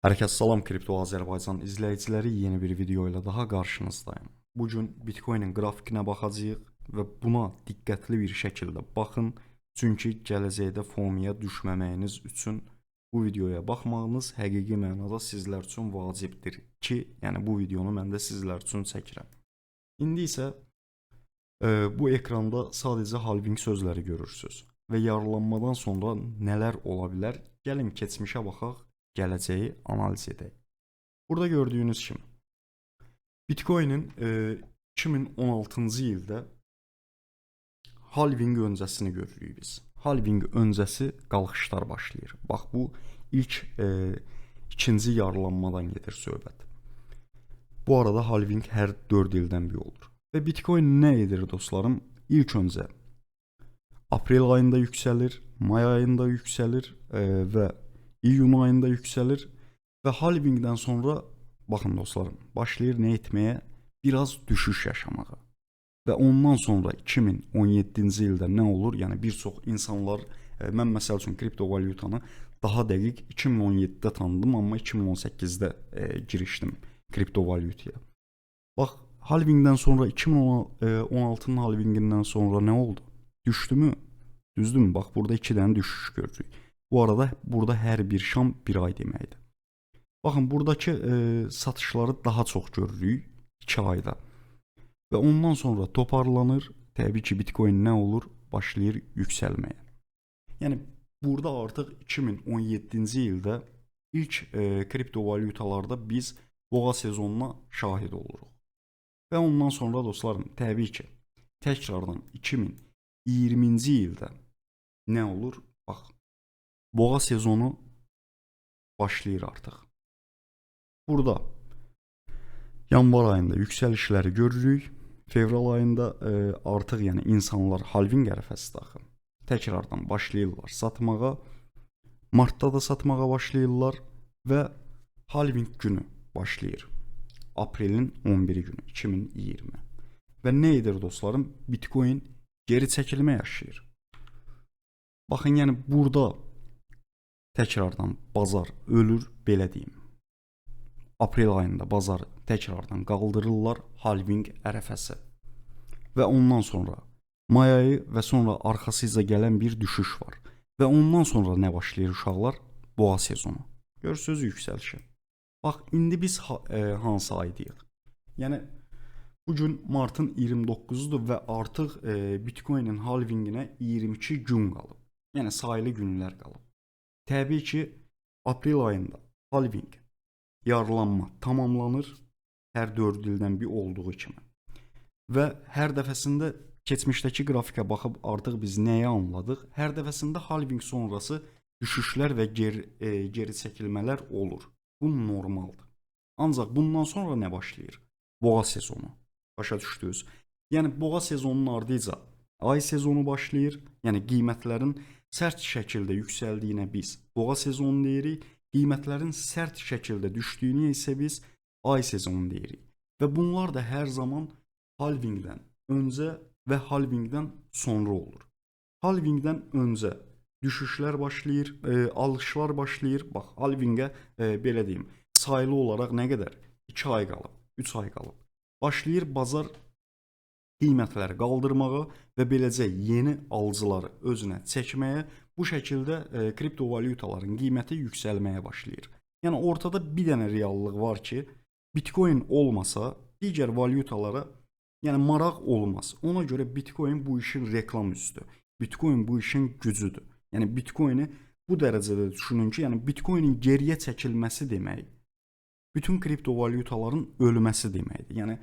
Herkese salam Kripto Azərbaycan izləyiciləri yeni bir video ilə daha qarşınızdayım. Bu gün Bitcoin-in qrafikinə baxacağıq və buna diqqətli bir şəkildə baxın, çünki gələcəkdə fomiya düşməməyiniz üçün bu videoya baxmağınız həqiqi mənada sizlər üçün vacibdir ki, yəni bu videonu mən də sizlər üçün çəkirəm. İndi isə e, bu ekranda sadəcə halving sözləri görürsüz və yarılanmadan sonra nələr ola bilər? Gəlin keçmişə baxaq, gələcəyi analiz edək. Burada gördüyünüz kimi Bitcoin-in e, 2016-cı ildə halving öncəsini görürük biz. Halving öncəsi qalxışlar başlayır. Bax bu ilk e, ikinci yarılanmadan gedir söhbət. Bu arada halving hər 4 ildən bir olur. Və Bitcoin nə edir dostlarım? İlk öncə aprel ayında yüksəlir, may ayında yüksəlir e, və iyun ayında yüksəlir və halvingdən sonra baxın dostlarım, başlayır nə etməyə? Biraz düşüş yaşamağa. Və ondan sonra 2017-ci ildə nə olur? Yəni bir çox insanlar e, mən məsəl üçün kriptovalyutanı daha dəqiq 2017-də tanıdım, amma 2018-də e, girişdim kriptovalyutaya. Bax, halvingdən sonra 2016-nın halvingindən sonra nə oldu? Düşdümü? Düzdürmü? Bax, burada 2 dənə düşüş görürük. Bu arada burada hər bir şam bir ay deməkdir. Baxın, buradakı e, satışları daha çox görürük 2 ayda. Və ondan sonra toparlanır. Təbii ki, Bitcoin nə olur? Başlayır yüksəlməyə. Yəni burada artıq 2017-ci ildə ilk e, kriptovalyutalarda biz boğa sezonuna şahid oluruq. Və ondan sonra dostlarım, təbii ki, təkrardan 2020-ci ildə nə olur? Bax, boğa sezonu başlayır artıq. Burada yanvar ayında yüksəlişləri görürük. Fevral ayında e, artıq yəni insanlar halving ərəfəsi daxil təkrardan başlayırlar satmağa. Martda da satmağa başlayırlar və halving günü başlayır. Aprelin 11 günü 2020. Və nə edir dostlarım? Bitcoin geri çəkilmə yaşayır. Baxın, yəni burada təkrardan bazar ölür, belə deyim. Aprel ayında bazar təkrardan qaldırırlar halving ərəfəsi. Və ondan sonra may ayı və sonra arxasıca gələn bir düşüş var. Və ondan sonra nə başlayır uşaqlar? Boğa sezonu. Görürsüz yüksəlişi. Bax, indi biz ha e, hansı aydayıq? Yəni bu gün martın 29-udur və artıq e, Bitcoin-in halvinginə 22 gün qalıb. Yəni sayılı günlər qalıb. Təbii ki, aprel ayında halving yarılanma tamamlanır hər 4 ildən bir olduğu kimi. Və hər dəfəsində keçmişdəki qrafikə baxıb artıq biz nəyi anladıq? Hər dəfəsində halving sonrası düşüşlər və geri, e, geri çəkilmələr olur. Bu normaldır. Ancaq bundan sonra nə başlayır? Boğa sezonu. Başa düşdünüz? Yəni boğa sezonunun ardıca ay sezonu başlayır. Yəni qiymətlərin sərt şəkildə yüksəldiyinə biz boğa sezonu deyirik. Qiymətlərin sərt şəkildə düşdüyünə isə biz ay sezonu deyirik. Və bunlar da hər zaman halvingdən öncə və halvingdən sonra olur. Halvingdən öncə düşüşlər başlayır, e, alışlar başlayır. Bax, halvingə e, belə deyim, sayılı olaraq nə qədər? 2 ay qalıb, 3 ay qalıb. Başlayır bazar qiymətləri qaldırmağa və beləcə yeni alıcıları özünə çəkməyə, bu şəkildə e, kriptovalyutaların qiyməti yüksəlməyə başlayır. Yəni ortada bir dənə reallıq var ki, Bitcoin olmasa digər valyutalara yəni maraq olmaz. Ona görə Bitcoin bu işin reklam üstü. Bitcoin bu işin gücüdür. Yəni Bitcoini bu dərəcədə düşünün ki, yəni Bitcoinin geriyə çəkilməsi demək bütün kriptovalyutaların ölməsi deməkdir. Yəni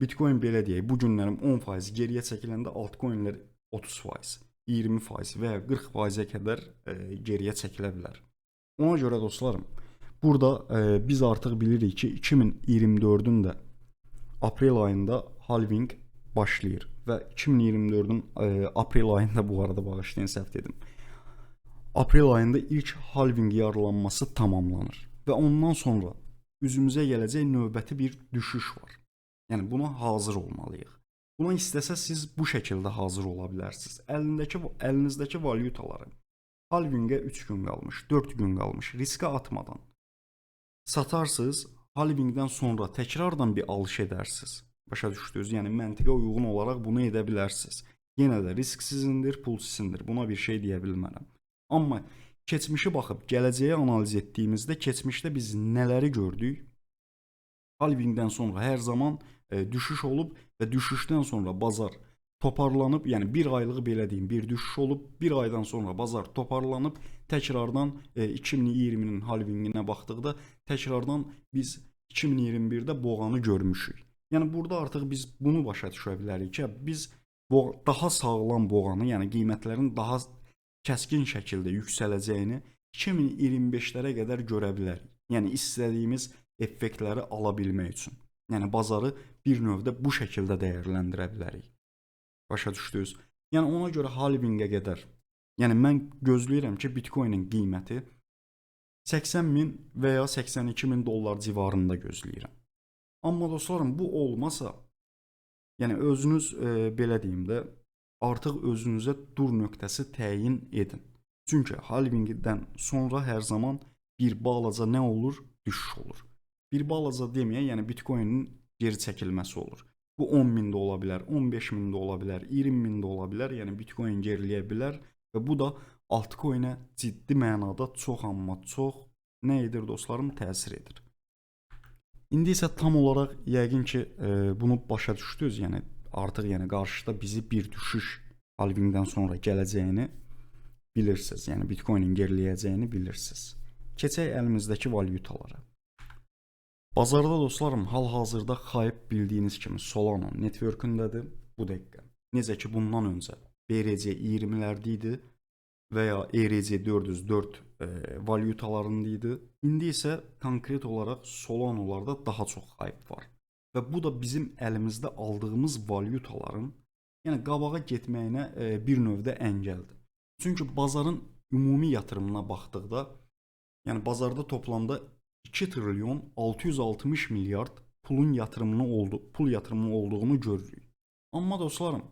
Bitcoin belə deyək, bu günlərim 10% geriyə çəkiləndə altcoinlər 30%, 20% və ya 40%-ə qədər e, geriyə çəkilə bilər. Ona görə dostlarım, burada e, biz artıq bilirik ki, 2024-ün də aprel ayında halving başlayır və 2024-ün e, aprel ayında bu arada bağışlayın səhv dedim. Aprel ayında ilk halving yarılanması tamamlanır və ondan sonra üzümüzə gələcək növbəti bir düşüş var. Yəni buna hazır olmalıyıq. Buna istəsə siz bu şəkildə hazır ola bilərsiniz. Əlindəki əlinizdəki valyutaları halvingə 3 gün qalmış, 4 gün qalmış riskə atmadan satarsınız, halvingdən sonra təkrardan bir alış edərsiniz. Başa düşdünüz? Yəni məntiqə uyğun olaraq bunu edə bilərsiniz. Yenə də risk sizindir, pul sizindir. Buna bir şey deyə bilmərəm. Amma keçmişi baxıb gələcəyi analiz etdiyimizdə keçmişdə biz nələri gördük? Halvingdən sonra hər zaman düşüş olub və düşüşdən sonra bazar toparlanıb, yəni bir aylıq belə deyim, bir düşüş olub, bir aydan sonra bazar toparlanıb, təkrardan e, 2020-nin halvinginə baxdıqda təkrardan biz 2021-də boğanı görmüşük. Yəni burada artıq biz bunu başa düşə bilərik ki, biz daha sağlam boğanı, yəni qiymətlərin daha kəskin şəkildə yüksələcəyini 2025-lərə qədər görə bilərik. Yəni istədiyimiz effektləri ala bilmək üçün. Yəni bazarı bir növdə bu şəkildə dəyərləndirə bilərik. Başa düşdünüz? Yəni ona görə halvingə qədər. Yəni mən gözləyirəm ki, Bitcoin-in qiyməti 80 min və ya 82 min dollar civarında gözləyirəm. Amma dostlarım, bu olmasa, yəni özünüz e, belə deyim də, artıq özünüzə dur nöqtəsi təyin edin. Çünki halvingdən sonra hər zaman bir balaca nə olur? Düşüş olur. Bir balaca deməyə, yəni Bitcoin-in geri çəkilməsi olur. Bu 10 min də ola bilər, 15 min də ola bilər, 20 min də ola bilər. Yəni Bitcoin geriləyə bilər və bu da altcoin-ə ciddi mənada çox amma çox nə edir dostlarım? Təsir edir. İndi isə tam olaraq yəqin ki, e, bunu başa düşdünüz. Yəni artıq yəni qarşıda bizi bir düşüş halvingdən sonra gələcəyini bilirsiniz. Yəni Bitcoin-in geriləyəcəyini bilirsiniz. Keçək əlimizdəki valyutalara. Bazarda dostlarım, hal-hazırda Hype bildiyiniz kimi Solana networkündədir bu dəqiqə. Necə ki bundan öncə BRC 20-lərdə idi və ya ERC 404 e, valyutalarında idi. İndi isə konkret olaraq Solanolarda daha çox hype var. Və bu da bizim əlimizdə aldığımız valyutaların, yəni qabağa getməyinə e, bir növdə əngəldir. Çünki bazarın ümumi yatırımına baxdıqda, yəni bazarda toplamda 2 trilyon 660 milyard pulun yatırımını oldu, pul yatırımı olduğunu görürük. Amma dostlarım,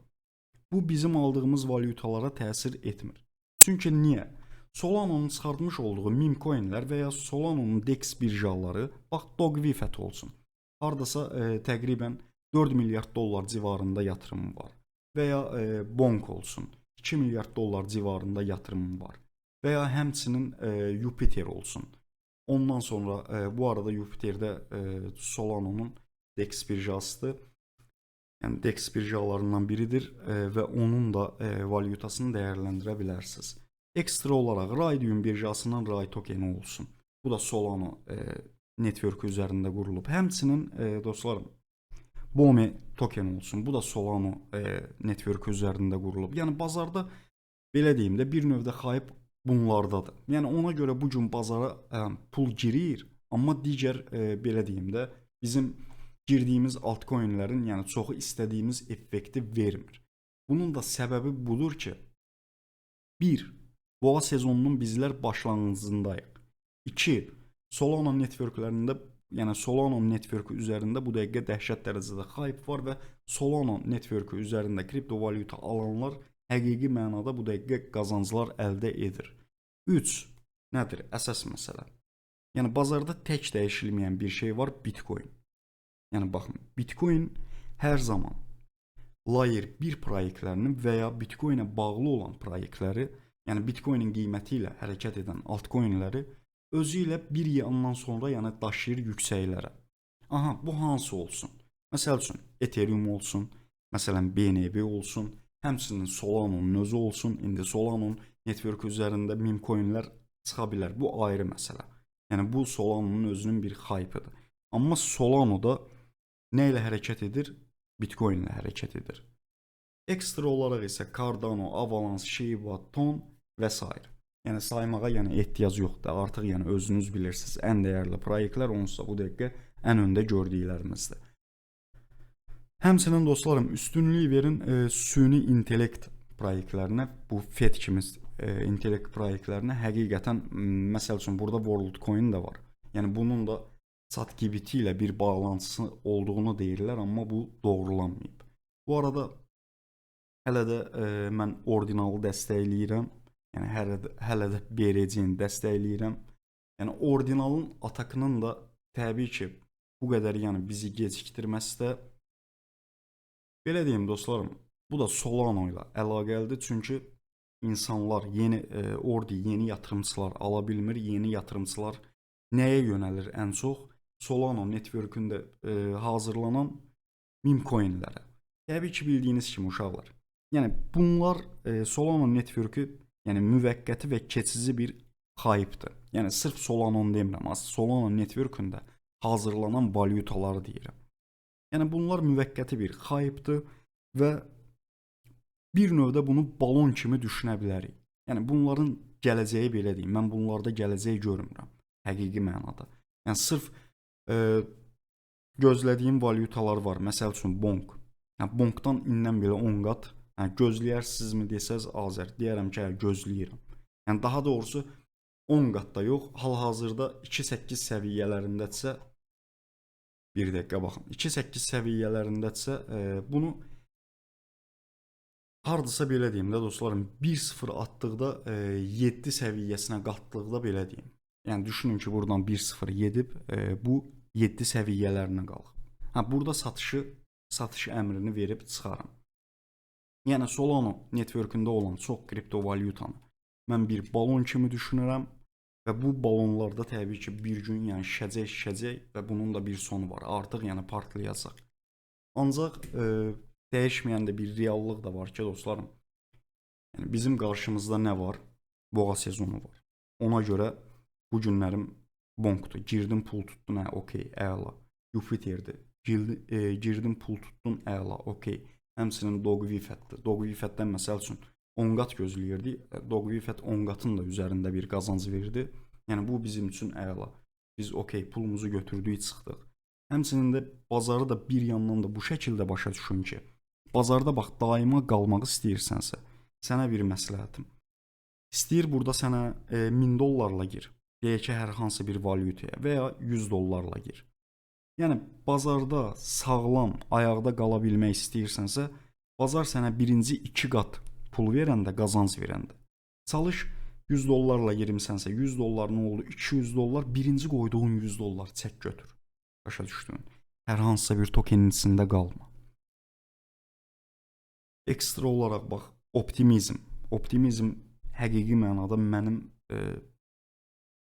bu bizim aldığımız valyutalara təsir etmir. Çünki niyə? Solana'nın çıxartmış olduğu meme coinlər və Solana'nın DEX birjaları, bax Dogvifet olsun. Hardasa e, təqribən 4 milyard dollar civarında yatırımı var. Və ya e, Bonk olsun. 2 milyard dollar civarında yatırımı var. Və ya həmçinin e, Jupiter olsun. Ondan sonra e, bu arada Jupiterdə e, Solana'nın DEX birjasıdır. Yəni DEX birjalarından biridir e, və onun da e, valyutasını dəyərləndirə bilərsiniz. Ekstra olaraq Raydium birjasının Ray tokeni olsun. Bu da Solana e, network üzərində qurulub. Həmçinin e, dostlarım Bome token olsun. Bu da Solana e, network üzərində qurulub. Yəni bazarda belə deyim də bir növdə hype bunlardadır. Yəni ona görə bu gün bazara ə, pul girir, amma digər ə, belə deyim də bizim girdiyimiz altcoinlərin, yəni çoxu istədiyimiz effekti vermir. Bunun da səbəbi budur ki, 1. Boğa sezonunun bizlər başlanğıcındayıq. 2. Solana networklərində, yəni Solana networku üzərində bu dəqiqə dəhşət dərəcədə hype var və Solana networku üzərində kriptovalyuta alanlar həqiqi mənada bu dəqiqə qazanclar əldə edir. 3. Nədir? Əsas məsələ. Yəni bazarda tək dəyişilməyən bir şey var, Bitcoin. Yəni baxın, Bitcoin hər zaman Layer 1 proyektlərinin və ya Bitcoin-ə bağlı olan proyektləri, yəni Bitcoin-in qiyməti ilə hərəkət edən altcoinləri özü ilə bir yandan sonra yəni daşıyır yüksəklərə. Aha, bu hansı olsun? Məsəl üçün Ethereum olsun, məsələn BNB olsun, həmçinin Solana-nın özü olsun. İndi Solana network üzərində meme coinlər çıxa bilər. Bu ayrı məsələ. Yəni bu Solana-nın özünün bir hype-ıdır. Amma Solana-da nə ilə hərəkət edir? Bitcoin ilə hərəkət edir. Ekstra olaraq isə Cardano, Avalanche, Shiba, Ton və s. Yəni saymağa yəni ehtiyac yoxdur. Artıq yəni özünüz bilirsiniz, ən dəyərli proyektlər onsuz bu dəqiqə ən öndə gördüklərimizdir. Həmçinin dostlarım, üstünlük verin e, süni intellekt proyektlərinə, bu FET kimi e, intellekt proyektlərinə həqiqətən məsəl üçün burada WorldCoin də var. Yəni bunun da ChatGPT ilə bir bağlantısı olduğunu deyirlər, amma bu doğrulanmayıb. Bu arada hələ də e, mən ordinalı dəstəkləyirəm. Yəni hələ də, hələ də BRC-ni dəstəkləyirəm. Yəni orijinalın atakının da təbii ki, bu qədər yəni bizi gecikdirməsi də belə deyim dostlarım, bu da Solana ilə əlaqəlidir. Çünki insanlar yeni e, ordi, yeni yatırımçılar ala bilmir. Yeni yatırımçılar nəyə yönəlir ən çox? Solana networkündə e, hazırlanan meme coinlərə. Təbii ki, bildiyiniz kimi uşaqlar. Yəni bunlar e, Solana networkü, yəni müvəqqəti və keçici bir xayıbdır. Yəni sırf Solana-nı demirəm, aslında Solana networkündə hazırlanan valyutaları deyirəm. Yəni bunlar müvəqqəti bir xayıbdır və bir növdə bunu balon kimi düşünə bilərik. Yəni bunların gələcəyi belə deyim. Mən bunlarda gələcək görmürəm həqiqi mənada. Yəni sırf e, gözlədiyim valyutalar var. Məsəl üçün bonk. Yəni bonkdan indən belə 10 qat. Yəni gözləyərsinizmi desəz Azər, deyərəm ki, hə, gözləyirəm. Yəni daha doğrusu 10 qatda yox, hal-hazırda 2.8 səviyyələrindədirsə bir dəqiqə baxın. 2.8 səviyyələrindədirsə, e, bunu hardasa belə deyim də dostlarım, 1.0 atdıqda e, 7 səviyyəsinə qatdıqda belə deyim. Yəni düşünün ki, buradan 1.0 gedib e, bu 7 səviyyələrinə qalxıb. Ha burada satışı satış əmrini verib çıxarım. Yəni Solana networkündə olan çox kriptovalyutanı mən bir balon kimi düşünürəm və bu balonlarda təbii ki, bir gün yəni şişəcək, şişəcək və bunun da bir sonu var. Artıq yəni partlayacaq. Ancaq e, dəyişməyən də bir reallıq da var ki, dostlarım. Yəni bizim qarşımızda nə var? Boğa sezonu var. Ona görə bu günlərim bonkdur. Girdim pul tutdun, hə, okey, əla. Jupiterdir. Girdi, e, girdim pul tutdun, əla, okey. Həmçinin Dogvifətdir. Dogvifətdən məsəl üçün 10 qat gözləyirdi. Dogvifət 10 qatın da üzərində bir qazanc verdi. Yəni bu bizim üçün əla. Biz okey, pulumuzu götürdük, çıxdıq. Həmçinin də bazarı da bir yandan da bu şəkildə başa düşün ki, bazarda bax daima qalmaq istəyirsənsə, sənə bir məsləhətim. İstəyir burada sənə e, 1000 dollarla gir. Deyək ki, hər hansı bir valyutaya və ya 100 dollarla gir. Yəni bazarda sağlam ayaqda qala bilmək istəyirsənsə, bazar sənə birinci 2 qat pul verəndə, qazanc verəndə. Çalış 100 dollarla girimsənsə, 100 dollar nə oldu? 200 dollar, birinci qoyduğun 100 dollar çək götür. Başa düşdün? Hər hansısa bir tokenin içində qalma. Ekstra olaraq bax, optimizm. Optimizm həqiqi mənada mənim e,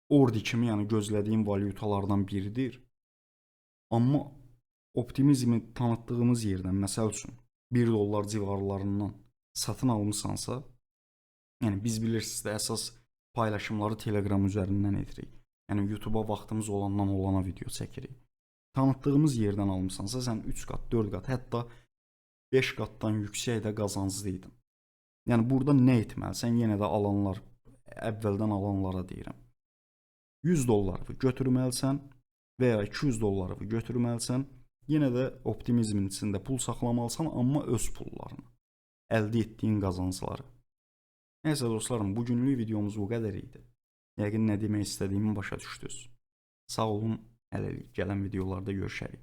ordi kimi, yəni gözlədiyim valyutalardan biridir. Amma optimizmi tanıtdığımız yerdən, məsəl üçün 1 dollar civarlarından satın almısansa, yəni biz bilirsiniz də əsas paylaşımları Telegram üzərindən edirik. Yəni YouTube-a vaxtımız olandan olana video çəkirik. Tanıtdığımız yerdən almısansa, sən 3 qat, 4 qat, hətta 5 qatdan yüksək də qazanclıydın. Yəni burada nə etməlisən? Yenə də alanlar, əvvəldən alanlara deyirəm. 100 dollarını götürməlisən və ya 200 dollarını götürməlisən. Yenə də optimizmin içində pul saxlamalısan, amma öz pullarını, əldə etdiyin qazancları. Nəysə dostlarım, bu günlük videomuz bu qədər idi. Yəqin nə demək istədiyimi başa düşdünüz. Sağ olun, hələlik gələn videolarda görüşərik.